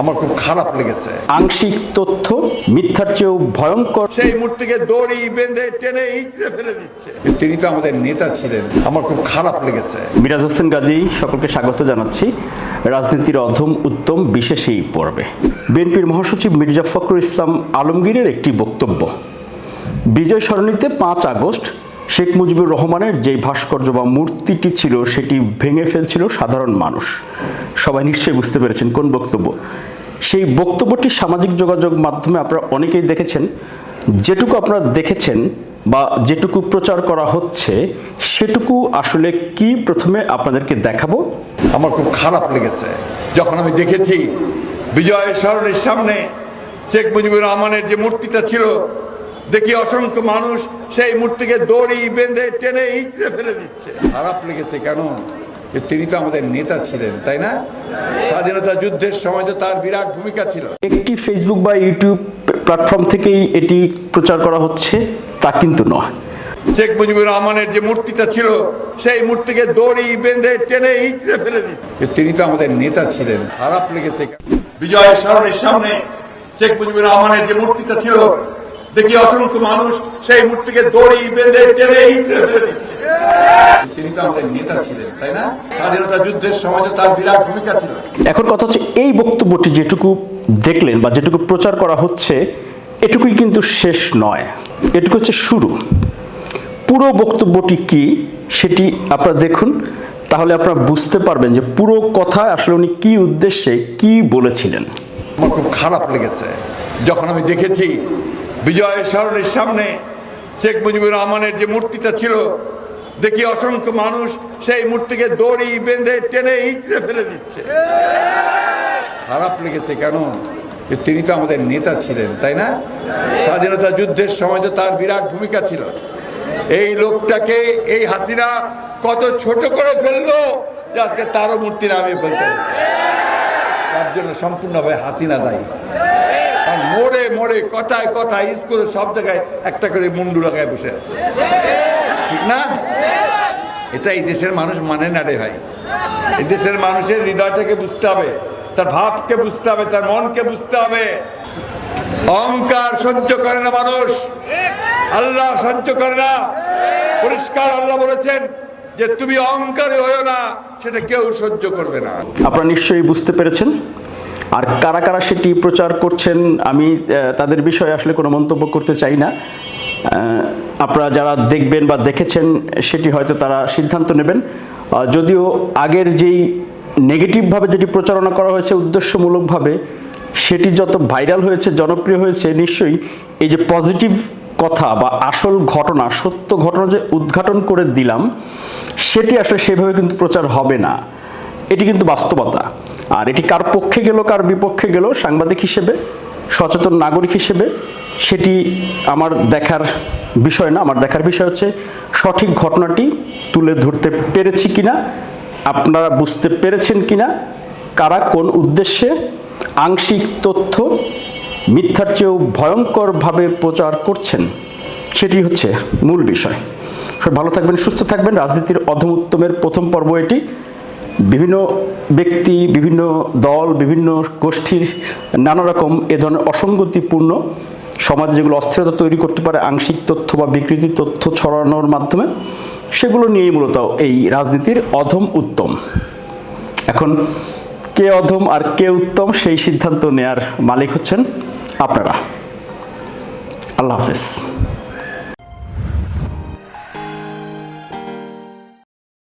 আমার খুব খারাপ লেগেছে। আংশিক তথ্য মিথ্যার চেয়েও ভয়ঙ্কর। সেই মূর্তিকে দড়ি বেঁধে টেনে ইঁচড়ে ফেলে দিচ্ছে। তিনি তো আমাদের নেতা ছিলেন আমার খুব খারাপ লেগেছে। মিরাজ হোসেন গাজী সকলকে স্বাগত জানাচ্ছি। রাজনীতির অধম উত্তম বিশেষ এই পর্বে। বিএনপির মহাসচিব মির্জা ফখরুল ইসলাম আলমগীরের একটি বক্তব্য। বিজয় সরণিতে পাঁচ আগস্ট শেখ মুজিবুর রহমানের যেই ভাস্কর্য বা মূর্তিটি ছিল, সেটি ভেঙে ফেলছিল সাধারণ মানুষ। সবাই নিশ্চয়ই বুঝতে পেরেছেন কোন বক্তব্য। সেই বক্তব্যটি সামাজিক যোগাযোগ মাধ্যমে আপনারা অনেকেই দেখেছেন। যেটুকু আপনারা দেখেছেন বা যেটুকু প্রচার করা হচ্ছে, সেটুকু আসলে কি প্রথমে আপনাদেরকে দেখাবো? আমার খুব খারাপ লেগেছে। যখন আমি দেখেছি বিজয় সরণের সামনে শেখ মুজিবুর রহমানের যে মূর্তিটা ছিল দেখি অসংখ্য মানুষ সেই মূর্তিকে দড়ি বেঁধে টেনে ইঁচড়ে ফেলে দিচ্ছে। খারাপ লেগেছে কেন? তিনি তো আমাদের নেতা ছিলেন তাই না? স্বাধীনতা যুদ্ধের সময় তো তার বিরাট ভূমিকা ছিল। একটি ফেসবুক বা ইউটিউব প্ল্যাটফর্ম থেকেই এটি প্রচার করা হচ্ছে তা কিন্তু নয়। শেখ মুজিবুর রহমানের যে মূর্তিটা ছিল সেই মূর্তিকে দড়ি বেঁধে টেনে ইঁচড়ে ফেলে দিচ্ছে। তিনি তো আমাদের নেতা ছিলেন খারাপ লেগেছে বিজয় সরণের সামনে শেখ মুজিবুর রহমানের যে মূর্তিটা ছিল দেখি অসংখ্য মানুষ সেই মূর্তিকে দড়ি বেঁধে টেনে ইঁচড়ে ফেলে দিচ্ছে। তিনি তো আমাদের নেতা ছিলেন তাই না? স্বাধীনতা যুদ্ধের সময় তো তার বিরাট ভূমিকা ছিল। এখন কথা হচ্ছে এই বক্তব্যটি যেটুকু দেখলেন বা যেটুকু প্রচার করা হচ্ছে এটুকুই কিন্তু শেষ নয়। এটুকু হচ্ছে শুরু। পুরো বক্তব্যটি কি সেটি আপনারা দেখুন তাহলে আপনারা বুঝতে পারবেন যে পুরো কথা আসলে উনি কি উদ্দেশ্যে কি বলেছিলেন। আমার খুব খারাপ লেগেছে। যখন আমি দেখেছি বিজয় সরণের সামনে শেখ মুজিবুর রহমানের যে মূর্তিটা ছিল, দেখি অসংখ্য মানুষ সেই মূর্তিকে দড়ি বেঁধে টেনে ইঁচড়ে ফেলে দিচ্ছে। খারাপ লেগেছে কেন? তিনি তো আমাদের নেতা ছিলেন, তাই না? স্বাধীনতা যুদ্ধের সময় তো তার বিরাট ভূমিকা ছিল। এই লোকটাকে, এই হাসিনা কত ছোট করে ফেলল যে আজকে তারও মূর্তি নামিয়ে ফেলতে তার জন্য সম্পূর্ণভাবে হাসিনা দায়ী। মোড়ে মোড়ে, কথায় কথায়, স্কুলে সব জায়গায় একটা করে মুন্ডু লাগায় বসে আছে। ঠিক না? এটা এই দেশের মানুষ মানে না রে ভাই। এই দেশের মানুষের হৃদয়টাকে বুঝতে হবে, তার ভাবকে বুঝতে হবে, তার মনকে বুঝতে হবে। অহংকার সহ্য করে না মানুষ। আল্লাহ সহ্য করে না। পরিষ্কার আল্লাহ বলেছেন যে তুমি অহংকারী হয়েও না, সেটা কেউ সহ্য করবে না। আপনারা নিশ্চয়ই বুঝতে পেরেছেন। আর কারা কারা সেটি প্রচার করছেন, আমি তাদের বিষয়ে আসলে কোনো মন্তব্য করতে চাই না। আপনারা যারা দেখবেন বা দেখেছেন, সেটি হয়তো তারা সিদ্ধান্ত নেবেন। যদিও আগের যেই নেগেটিভভাবে যেটি প্রচারণা করা হয়েছে, উদ্দেশ্যমূলকভাবে, সেটি যত ভাইরাল হয়েছে, জনপ্রিয় হয়েছে, নিশ্চয়ই এই যে পজিটিভ কথা বা আসল ঘটনা, সত্য ঘটনা যে উদ্ঘাটন করে দিলাম, সেটি আসলে সেভাবে কিন্তু প্রচার হবে না। এটি কিন্তু বাস্তবতা। আর এটি কার পক্ষে গেল, কার বিপক্ষে গেল, সাংবাদিক হিসেবে, সচেতন নাগরিক হিসেবে, সেটি আমার দেখার বিষয় না। আমার দেখার বিষয় হচ্ছে, সঠিক ঘটনাটি তুলে ধরতে পেরেছি কিনা, আপনারা বুঝতে পেরেছেন কিনা, কারা কোন উদ্দেশ্যে আংশিক তথ্য মিথ্যার চেয়েও ভয়ঙ্করভাবে প্রচার করছেন, সেটি হচ্ছে মূল বিষয়। সব ভালো থাকবেন, সুস্থ থাকবেন। রাজনীতির অধমোত্তমের প্রথম পর্ব এটি। বিভিন্ন ব্যক্তি, বিভিন্ন দল, বিভিন্ন গোষ্ঠীর নানা রকম এ ধরনের অসঙ্গতিপূর্ণ সমাজে যেগুলো অস্থিরতা তৈরি করতে পারে, আংশিক তথ্য বা বিকৃতি তথ্য ছড়ানোর মাধ্যমে, সেগুলো নিয়েই মূলত এই রাজনীতির অধম উত্তম। এখন কে অধম আর কে উত্তম সেই সিদ্ধান্ত নেয়ার মালিক হচ্ছেন আপনারা। আল্লাহ হাফেজ।